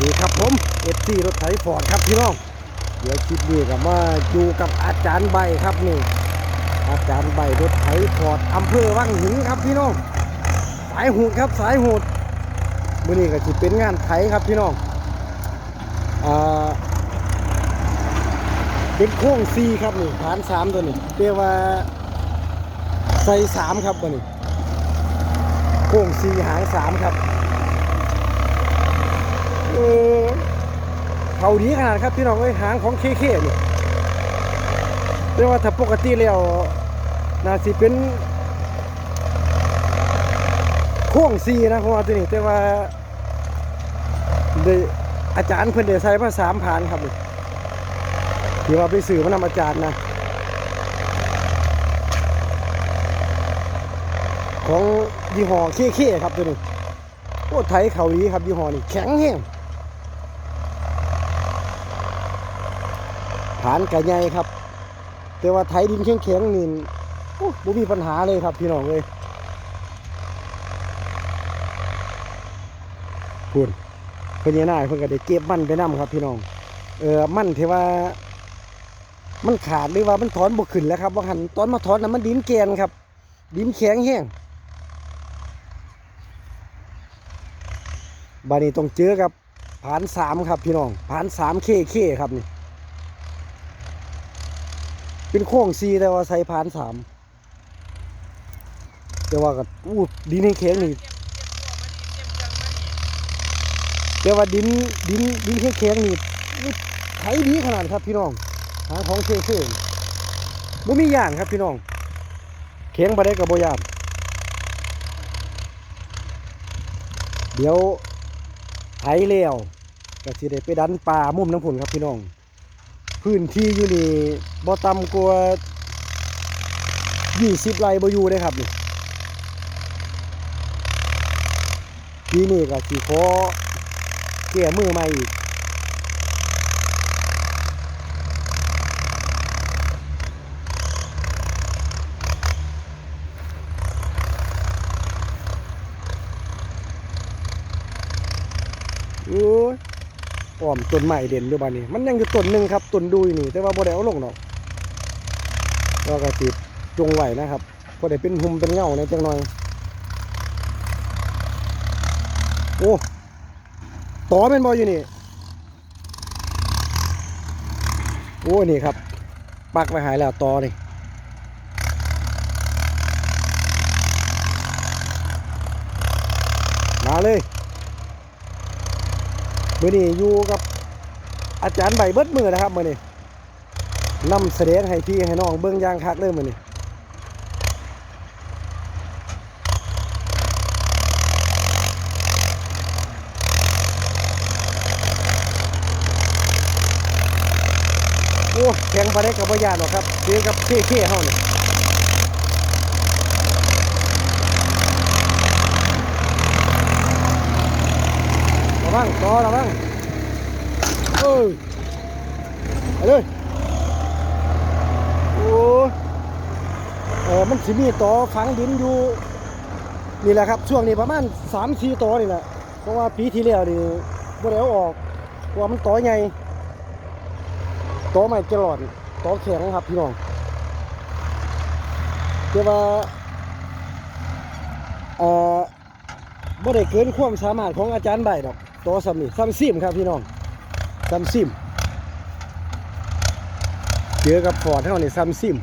ดีครับผมเอฟซีรถไถฟอร์ดครับพี่น้อง เดี๋ยวคลิปนี้กับมาอยู่กับอาจารย์ใบครับนี่ อาจารย์ใบรถไถฟอร์ดอำเภอวังหินครับพี่น้อง สายหูดครับสายหูดมื่อนี้ก็จะเป็นงานไถครับพี่น้องอเป็นโค้งซีครับนี่ฐานสามตัวนี้เรียกว่าใส่สามครับวันนี้โค้งซีหางสามครับ เออเขาดีขนาดครับพี่น้องเอ้ยหางของเคเคนี่เรียกว่าถ้าปกติแล้วน่าสิเป็นโค้งซีนะของเราตัวนี้แต่ว่าได้อาจารย์เพิ่นได้ใส่มาสามผ่านครับนี่ที่ว่าไปสื่อมานำอาจารย์นะของยี่ห้อเคเคครับตัวนี้โอ้ไทยเขาดีครับยี่ห้อนี้แข็งแห้ง ฐานกะใหญ่ครับ แต่ว่าไถดินแข็งๆนี่บ่มีปัญหาเลยครับพี่น้องเลยพูนเพิ่นยังน่าเพิ่นก็ได้เก็บมันไปนํครับ พี่น้อง เออมันที่ว่า มันขาดหรือว่ามันถอนบ่ขึ้นแล้วครับ ว่าหันตอนมาถอนน่ะมันดินแกนครับ ดินแข็งแห้งบานี้ต้องเจอกับผานสามครับพี่น้องผานสามเคเคครับนี่ เป็นโค้งซีแต่ว่าใส่พานสามแต่ว่าก็อู้ดินให้แข็งนี่แต่ว่าดินดินดินให้แข็งนี่อู้ไถดีขนาดครับพี่น้องหาของเท่ๆนี่บ่มีอย่านครับพี่น้องแข็งบ่ได้กับโบยานเดี๋ยวไถแล้วก็สิได้ไปดันปลามุมน้ำผุนครับพี่น้อง พื้นที่อยู่นี่บ่ต่ำกว่ายี่สิบไร่บ่อยู่เลยครับนี่ปีนี้ก็สิขอเกี่ยมือใหม่อีกโอ้ย อ้อมต้นใหม่เด่นด้วยบ้านนี้ มันยังอยู่ต้นหนึ่งครับต้นดูอยู่นี่ แต่ว่าบ่ได้เอาลงดอกแล้วก็ติดจงไหวนะครับพอได้เป็นหุมเป็นเงาในจังหน่อย โอ้ต่อเป็นบออยู่นี่ โอ้นี่ครับปักไว้หายแล้วต่อนี่มาเลย มื่อนี้อยู่กับอาจารย์ใบเบิดมือนะครับมื่อนี้นำเสดงให้พี่ให้น้องเบิ้องยางคักเลยมื่อนี้โอ้แข็งไปได้กับวิญญาณหรอครับเจอกับเค้ๆเฮาเนี่ร วังต่อระวังเออไปเลยโอ้เออมันสิมีต่อฝังดินอยู่นี่แหละครับช่วงนี้ประมาณสามสี่ต่อนี่แหละเพราะว่าปีที่แล้วนี่บ่ได้เอาออกเพราะว่ามันต่อใหญ่ต่อใหม่จะหลอดต่อแข็งครับพี่น้องแต่ว่าเอ่อบ่ได้เกินความสามารถของอาจารย์ใบดอก ต่อซ้ำนี่ซ้ำซิมครับพี่น้องซ้ำซิมเจอกับฟอร์ดเท่านี่ซ้ำซิม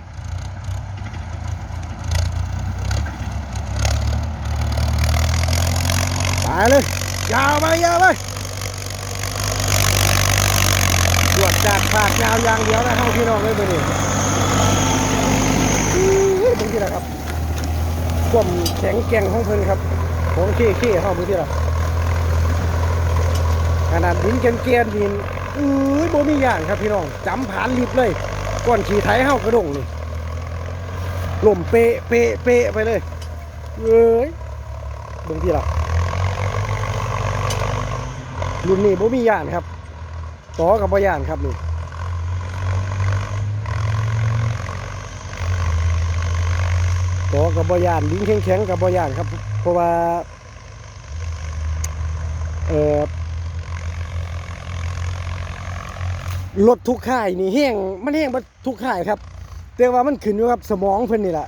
ไปเลยยาวไปยาวไปตรวจจากผากยาวอย่างเดียวนะเท่าพี่น้องเลยตัวนี้อู้ยตรงที่ไหนครับความแข็งแกร่งของเพิ่นครับของเค้เค้เข้ามือที่ละ ขนาดดินแกนแกนดินอุ้ยโบมีอย่างครับพี่น้องจำผานลิบเลยก่อนขี่ไถเข้ากระดงนี่ลมเปะเปะเปะไปเลยเอ้ยตรงที่ละรุ่นนี้บ่มีย่านครับ ต่อกับบ่ย่านครับนี่ต่อกับบ่ย่านดิ้งแข็งๆกับบ่ย่านครับ เพราะว่า เอ่อ รถทุกค่ายนี่แห้งมันแห้งบ่ทุกค่ายครับ แต่ว่ามันขึ้นอยู่กับ สมองเพิ่นนี่แหละ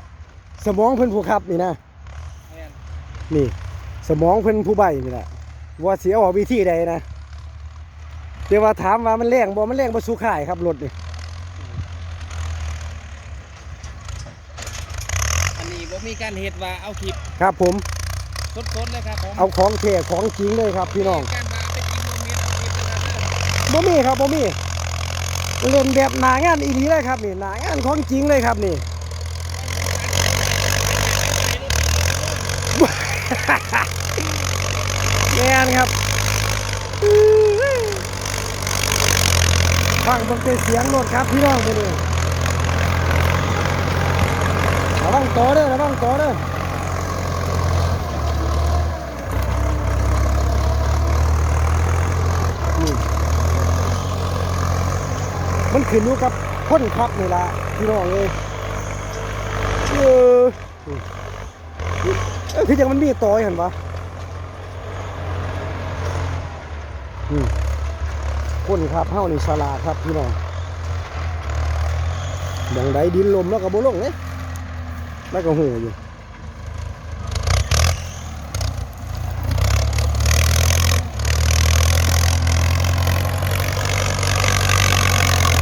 สมองเพิ่นผู้ขับนี่นะแม่นนี่ สมองเพิ่นผู้ใบนี่แหละว่าสิเอาออกวิธีใดนะแต่ว่าถามว่ามันแรงบ่มันแรงบ่สู้ค่ายครับรถนี่อันนี้บ่มีการเฮ็ดว่าเอาคลิปครับผมสดๆเลยครับผมเอาของแท้ของจริงเลยครับพี่น้องการมาไปกินโมเมนต์เอาคลิปนะครับเด้อบ่มีครับบ่มี เล่นแบบหนางานอีนีเลยครับนี่หนางานของจริงเลยครับนี่แม่นครับฟังเบิ่งแต่เสียงรถครับพี่น้องไปเลยระวังต่อเด้อระวังต่อเด้อ มันขึ้นอยู่กับคนขับนี่ละพี่น้องเอ้ยเออคือจังมันมีต่อยู่หั่นปะอืมคนครับเฮานี่ฉลาดครับพี่น้องมองใดดินลมแล้วก็บ่ลงเลยแล้วก็หูอยู่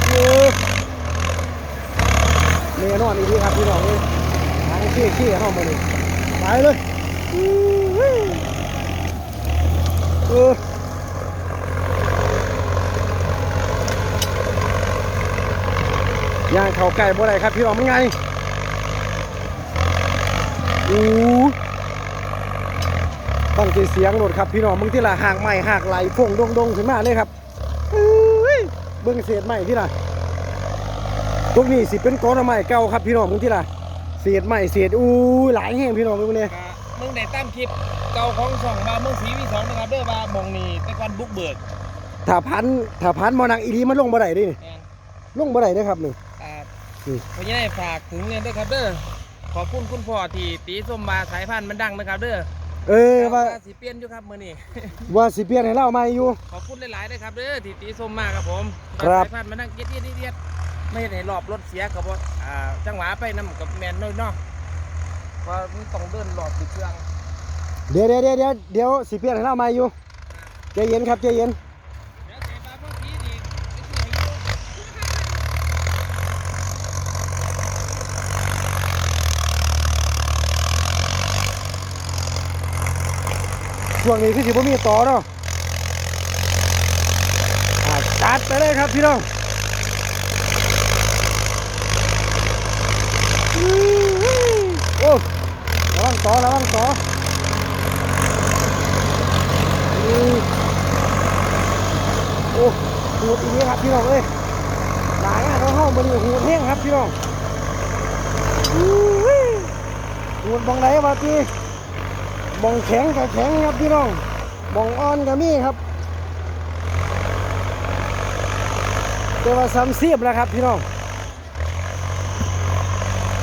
เออแน่น อนอีกทีครับพี่น้องเอ้ยทางขี้ยๆเฮามานี่ไปเลยเออย่างเขาไก่บ่ได้ครับพี่น้องมันไงอู้ฟังเสียงรถครับพี่น้องมึงที่ละหากใหม่หากไหลพงดงดงขึ้นมาเลยครับเบิ้งเศษใหม่ที่ละ พวกนี้สิเป็นก้อนใหม่เก่าครับพี่น้องมึงที่ละเศษใหม่เศษอู้ยหลายแห้งพี่น้องมึงเนี่ยก็มึงได้ตามคลิปเก่าของช่องมาเมืองศรีวีสองนะครับเด้อว่าหมองนี่แต่ก่อนบุกเบิกถ้าพันถ้าพันมอนังอีรีมันลงบ่ได้เดิแม่นลงบ่ได้เด้อครับนี่อ่าอืมเพราะฉะนั้นฝากถึงเนี่ยด้วยครับเด้อขอบคุณคุณพ่อที่ตีส้มมาสายพันธุ์มันดังนะครับเด้อเออว่าสิเปลี่ยนอยู่ครับมื้อนี้ว่าสิเปลี่ยนให้เราใหม่อยู่ขอบคุณหลายๆเลยครับเด้อที่ตีส้มมาครับผม ครับสายพันธุ์มันดังเกียดเกียดเกียด ไม่เห็นให้รอบรถเสียกับว่าจังหวะไปนํกับแมนน้อยเนาะเพราะมันต้องเดินรอบติดเครื่องเดี๋ยวเดี๋ยวเดี๋ยวเดี๋ยวเดี๋ยวสิเปลี่ยนให้เราม่อยู่ใจเย็นครับใจเย็นช่วงนี้คือสิบ่มีต่อเนาะอะจัดไปเลยครับพี่น้องอื้อ โอ้ระวังต่อระวังต่อโอ้หูดอีนี้ครับพี่น้องเอ้ยหลายอะเราเข้ามาดูหูดแห้งครับพี่น้องหูดบองไหนวะพี่มองแข็งกับแข็งครับพี่น้องมองอ่อนกับมีครับแต่ว่าซ้ำเสียบแล้วครับพี่น้อง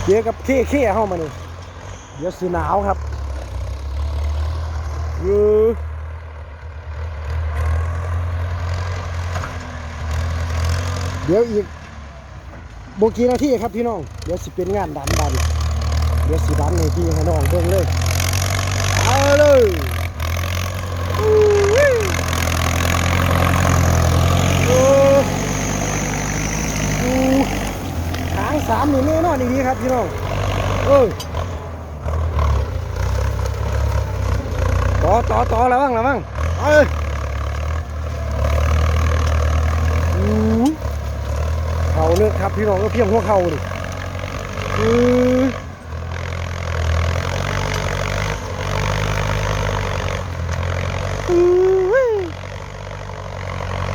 เดี๋ยวกับเค้เค้เข้ามานี่เดี๋ยวสีหนาวครับยูเดี๋ยวอีกโบกีนาทีครับพี่น้อง เดี๋ยวสิเป็นงานดันดันเดี๋ยวสิดันในที่ให้น้องเบิ่งเลย เอาเลยอู้ยโอ้อู้หางสามนี่แน่นอนอีกทีครับพี่น้องเออต่อต่อต่อแล้วบ้างแล้วบ้างเอาเลยอู้เข่าเลือกครับพี่น้องก็เพียงหัวเข่าดิอือ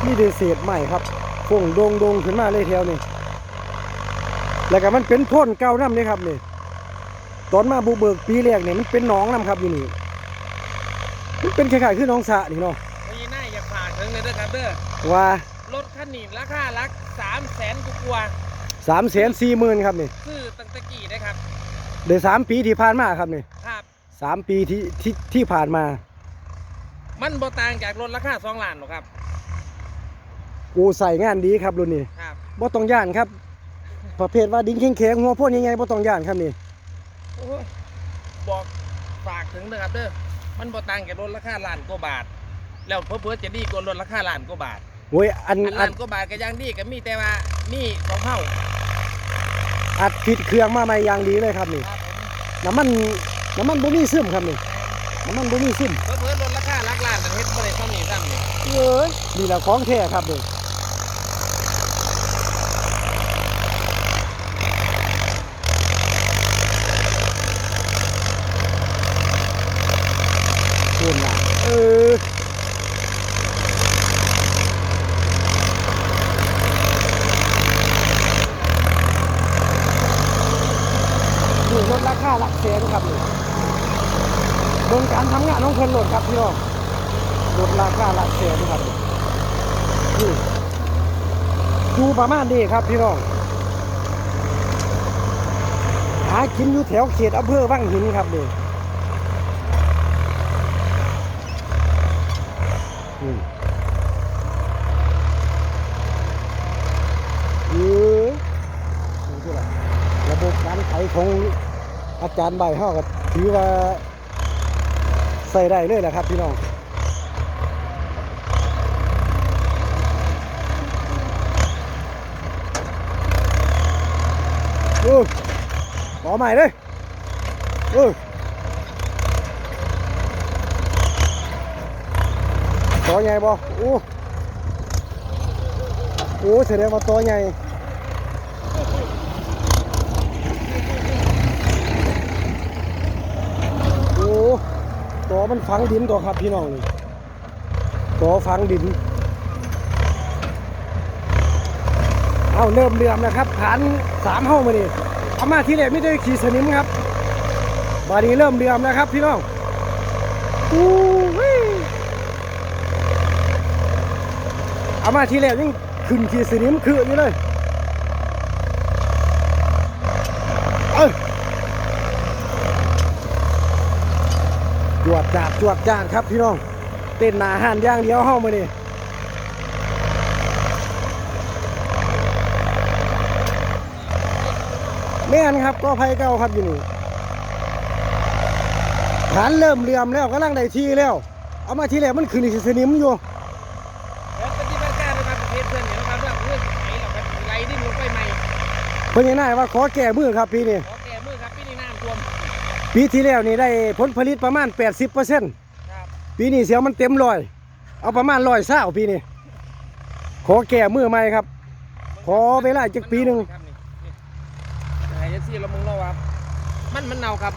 นี่เดเศษใหม่ครับฟงดงดงขึ้นมาเลยแถวนี่ แล้วก็มันเป็นโพ่นเก่าน้ำนี่ครับนี่ตอนมาบุกเบิกปีแรกเนี่ยมันเป็นหนองน้ำครับอยู่นี่มันเป็นคล้ายๆคือหน้องสระนี่เนาะเพราะฉะนั้นอยากฝากถึงเลยเด้อครับเด้อว่ารถคันนี้ราคาหลักสามแสนกว่าสามแสนสี่หมื่นครับนี่ๆคือตั้งแตะกี้นะครับเดี๋ยวสามปีที่ผ่านมาครับนี่ครับสามปีที่ที่ที่ผ่านมา มันบ่ต่างจากรถราคาสองล้านหรอกครับกูใส่งานดีครับรุ่นนี้ครับบ่ต้องย่านครับ ประเภทว่าดิ้งแข็งๆหัวโพ่นใหญ่ๆบ่ต้องย่านครับนี่โอ้ยบอกฝากถึงนะครับเด้อมันบ่ต่างกับรถราคาล้านกว่าบาท แล้วเพิ่อๆจะดีกว่ารถราคาล้านกว่าบาทโอ้ยอันอันอัล้าดนกว่าบาทก็ยังดีก็มีแต่ว่านี่ของเฮาอัดผิดเครื่องมาใหม่อย่างดีเลยครับนี่ครับผมน้ำมันน้ำมันบ่มีซึมครับนี่น้ำมันบ่มีซึมเพิ่อๆรถราคาหลักล้านแต่เฮ็ดบ่ได้เท่านี้ซ้ำนี่เอ้ยนี่แหละของแท้ครับนี่ ส่วนหนาเออนี่ลดราคาหลักแสนครับนี่เบิ่งการทำงานของเพิ่นหลดครับพี่น้องลดราคาหลักแสนครับนี่ดูประมาณนี้ครับพี่น้องหากินอยู่แถวเขตอำเภอวังหินครับนี่อืมเออดูสิล่ะระบบการ ของอาจารย์ใบเฮาก็ถือว่าใส่ได้เลยแหละครับพี่น้องเออต่อใหม่เลยเออต่อใหญ่บ่โอ้โอ้แสดงว่าต่อใหญ่โอ้ ต่อมันฝังดินต่อครับพี่น้องนี่ต่อฝังดิน เอาเริ่มเดือมนะครับฐานสามห้องมานี่เอามาที่แรกไม่ได้ขี่สนิมครับบาดนี้เริ่มเดือมนะครับพี่น้องอู้หู้เอามาที่แรกยังขึ้นขี่สนิมคืออยู่เลยเอ้ยจว ดจาดจวดจาดครับพี่น้อง เต้นหนาหันอย่างเดียวห้องมานี่แม่นครับก็ไผเก่าครับอยู่นี่ฐานเริ่มเหลื่อมแล้วกำลังได้ทีแล้ว เอามาทีแรกมันขึ้นอีกสนิมอยู่แล้วปฏิบัติการในประเทศเพื่อนเนี่ยนะครับว่าเพื่อนไหนเราก็ไหลดิ้นลงไปใหม่เพิ่นยังน่าว่าขอแก้มือครับปีนี้ ปีที่แล้วนี่ได้ผลผลิตประมาณ 80%ครับปีนี้เสียวมันเต็มร้อย เอาประมาณร้อยเศร้าปีนี้ ขอแก้มือใหม่ครับ ขอเวลาจักปีหนึ่งครับนี่นี่ไอ้เอฟซีเรามึงเนาะว่ามันมันเน่าครับ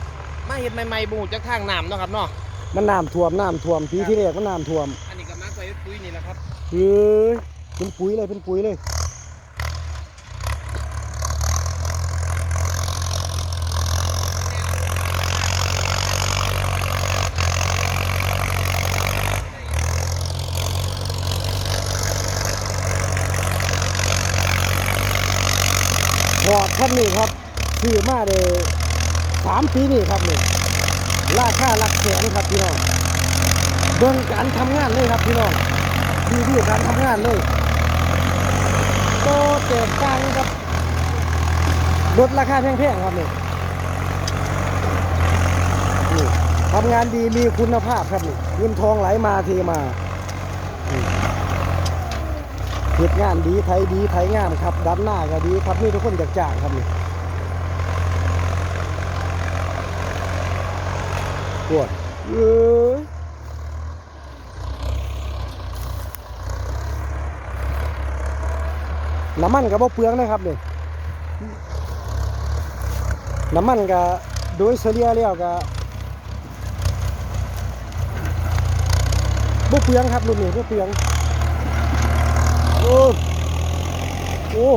มาเห็ดใหม่ๆบูจากทางน้ำเนาะครับเนาะมันน้ำท่วมน้ำท่วมปีที่แล้วก็น้ำท่วม อันนี้ก็มาใส่ปุ๋ยนี่แหละครับเฮ้ยเป็นปุ๋ยเลยเป็นปุ๋ยเลย พอร์ดคันนี้ครับซื้อ มาได้สามปีนี่ครับนี่ราคาหลักแสนครับพี่น้องเบิ่งการทำงานเลยครับพี่น้องรีวิวการทำงานเลยโตแตกต่างครับลดราคาแพงๆครับนี่งทำงานดีมีคุณภาพครับนี่เงินทองไหลมาเทมาเหตุงานดีไทยดีไทยงามครับด้านหน้าก็ดีครับนี่ทุกคนอยากจ้างครับนี่ ปวดเอ้ยน้ำมันกับบ่เปลืองนะครับนี่น้ำมันก็โดยเฉลี่ยแล้วก็บ่เปลืองครับรุ่นนี้บ่เปลืองโอ้โอ้